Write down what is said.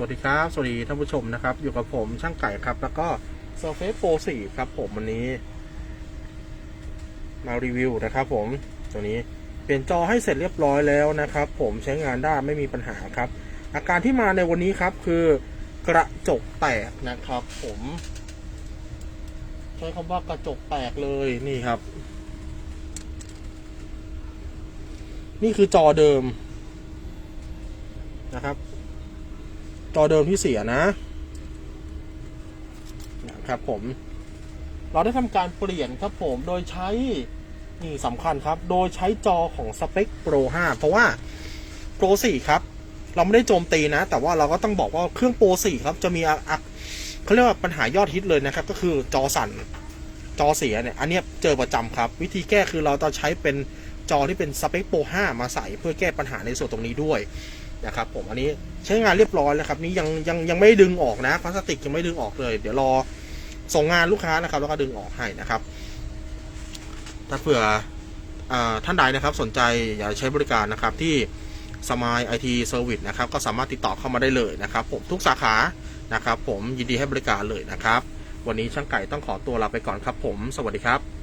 วัสดีครับ สวัสดีท่านผู้ชมนะครับ อยู่กับผมช่างไก่ครับ แล้วก็ Surface Pro 4 ครับผมวันนี้ มารีวิวนะครับผมตัวนี้เปลี่ยนจอให้เสร็จเรียบร้อยแล้วนะครับ ผมใช้งานได้ไม่มีปัญหาครับ อาการที่มาในวันนี้ครับคือกระจกแตกนะครับ ผมใช้คำว่ากระจกแตกเลยนี่ครับ นี่คือจอเดิมนะครับ จอเดิมที่เสียนะนะครับผม เราได้ทำการเปลี่ยนครับผมโดยใช้นี่สำคัญครับ โดยใช้จอของสเปค Pro 5 เพราะว่า Pro 4 ครับ เราไม่ได้โจมตีนะ แต่ว่าเราก็ต้องบอกว่าเครื่อง Pro 4 ครับ จะมีอะอะเขาเรียกว่าปัญหายอดฮิตเลยนะครับ ก็คือจอสั่นจอเสียเนี่ย อันนี้เจอประจำครับ วิธีแก้คือเราจะใช้เป็นจอที่เป็นสเปค Pro 5 มาใส่เพื่อแก้ปัญหาในส่วนตรงนี้ด้วย นะครับผมอันนี้ใช้งานเรียบร้อยแล้วครับ นี่ยังยังยังไม่ดึงออกนะพลาสติกยังไม่ดึงออกเลย เดี๋ยวรอส่งงานลูกค้านะครับ แล้วก็ดึงออกให้นะครับ ถ้าเผื่ออท่านใดนะครับ สนใจอยากใช้บริการนะครับที่สมายไอทีเซอร์วิสนะครับ ก็สามารถติดต่อเข้ามาได้เลยนะครับ ผมทุกสาขานะครับ ผมยินดีให้บริการเลยนะครับ วันนี้ช่างไก่ต้องขอตัวลาไปก่อนครับ ผม สวัสดีครับ